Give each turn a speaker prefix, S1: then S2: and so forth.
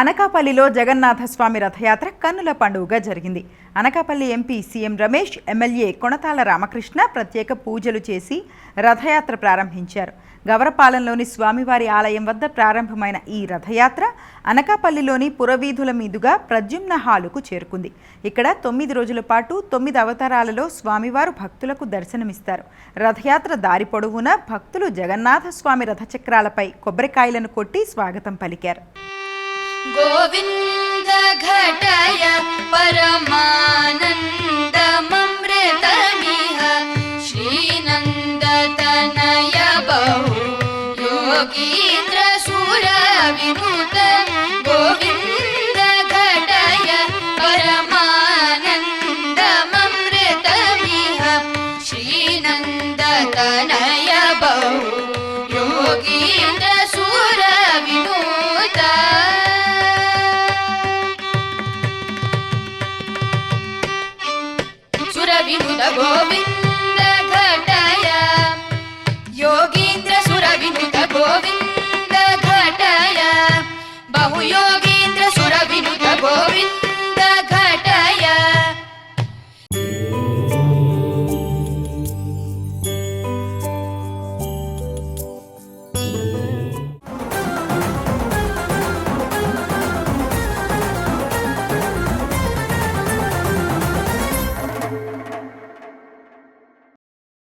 S1: అనకాపల్లిలో జగన్నాథస్వామి రథయాత్ర కన్నుల పండుగగా జరిగింది. Anakapalli MP CM Ramesh MLA Konathala Ramakrishna ప్రత్యేక పూజలు చేసి రథయాత్ర ప్రారంభించారు. గవరపాలెంలోని స్వామివారి ఆలయం వద్ద ప్రారంభమైన ఈ రథయాత్ర అనకాపల్లిలోని పురవీధుల మీదుగా ప్రద్యుమ్న హాలుకు చేరుకుంది. ఇక్కడ తొమ్మిది రోజుల పాటు తొమ్మిది అవతారాలలో స్వామివారు భక్తులకు దర్శనమిస్తారు. రథయాత్ర దారి పొడవునా భక్తులు జగన్నాథ స్వామి రథచక్రాలపై కొబ్బరికాయలను కొట్టి స్వాగతం పలికారు.
S2: गोविन्द घटय परमानन्दममृतमिह श्रीनन्दतनय बहु योगीन्द्रसुरविनुत गोविन्द घटय परमानन्दममृतमिह श्रीनन्दतनय बहु vida, Govinda.